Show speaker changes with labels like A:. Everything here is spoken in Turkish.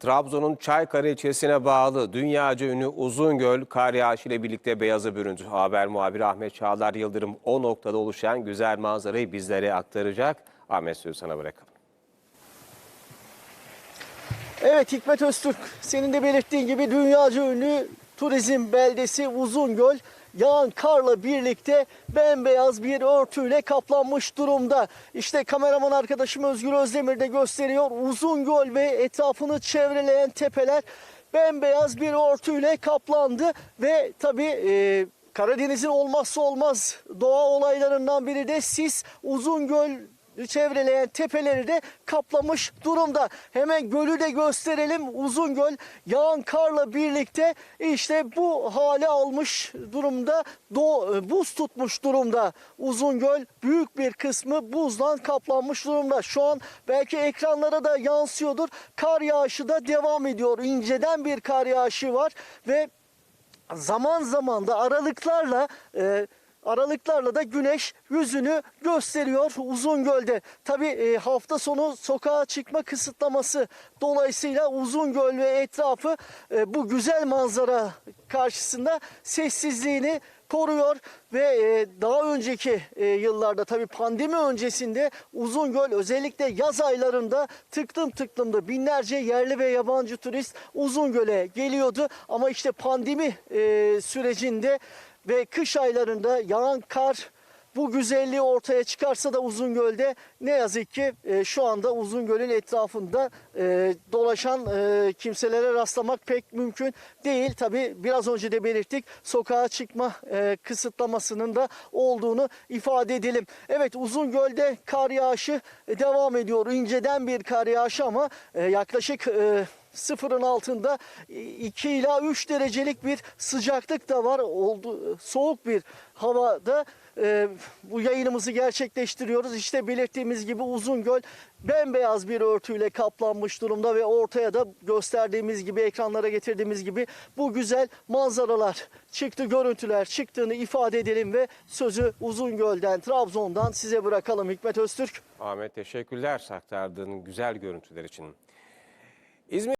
A: Trabzon'un Çaykara ilçesine bağlı dünyaca ünlü Uzungöl kar yağışı ile birlikte beyaza büründü. Haber muhabiri Ahmet Çağlar Yıldırım o noktada oluşan güzel manzarayı bizlere aktaracak. Ahmet sözü sana bırakalım.
B: Evet Hikmet Öztürk senin de belirttiğin gibi dünyaca ünlü turizm beldesi Uzungöl yağan karla birlikte bembeyaz bir örtüyle kaplanmış durumda. İşte kameraman arkadaşım Özgür Özdemir de gösteriyor. Uzungöl ve etrafını çevreleyen tepeler bembeyaz bir örtüyle kaplandı ve tabii e, Karadeniz'in olmazsa olmaz doğa olaylarından biri de sis. Uzungöl çevreleyen tepeleri de kaplamış durumda. Hemen gölü de gösterelim. Uzungöl yağan karla birlikte işte bu hale almış durumda. Do buz tutmuş durumda. Uzungöl büyük bir kısmı buzdan kaplanmış durumda. Şu an belki ekranlara da yansıyordur. Kar yağışı da devam ediyor. İnceden bir kar yağışı var ve zaman zaman da aralıklarla e, aralıklarla da güneş yüzünü gösteriyor Uzungöl'de. Tabi e, hafta sonu sokağa çıkma kısıtlaması dolayısıyla Uzungöl ve etrafı e, bu güzel manzara karşısında sessizliğini koruyor ve e, daha önceki e, yıllarda tabii pandemi öncesinde Uzungöl özellikle yaz aylarında tıklım tıklımdı. Binlerce yerli ve yabancı turist Uzungöl'e geliyordu ama işte pandemi e, sürecinde ve kış aylarında yağan kar bu güzelliği ortaya çıkarsa da Uzungöl'de ne yazık ki e, şu anda Uzungöl'ün etrafında e, dolaşan e, kimselere rastlamak pek mümkün değil. Tabi biraz önce de belirttik sokağa çıkma e, kısıtlamasının da olduğunu ifade edelim. Evet Uzungöl'de kar yağışı devam ediyor. İnceden bir kar yağışı ama e, yaklaşık... E, sıfırın altında 2 ila 3 derecelik bir sıcaklık da var. Oldu, soğuk bir havada e, bu yayınımızı gerçekleştiriyoruz. İşte belirttiğimiz gibi Uzungöl bembeyaz bir örtüyle kaplanmış durumda ve ortaya da gösterdiğimiz gibi ekranlara getirdiğimiz gibi bu güzel manzaralar çıktı, görüntüler çıktığını ifade edelim ve sözü Uzungöl'den, Trabzon'dan size bırakalım Hikmet Öztürk.
A: Ahmet teşekkürler aktardığın güzel görüntüler için. İzmir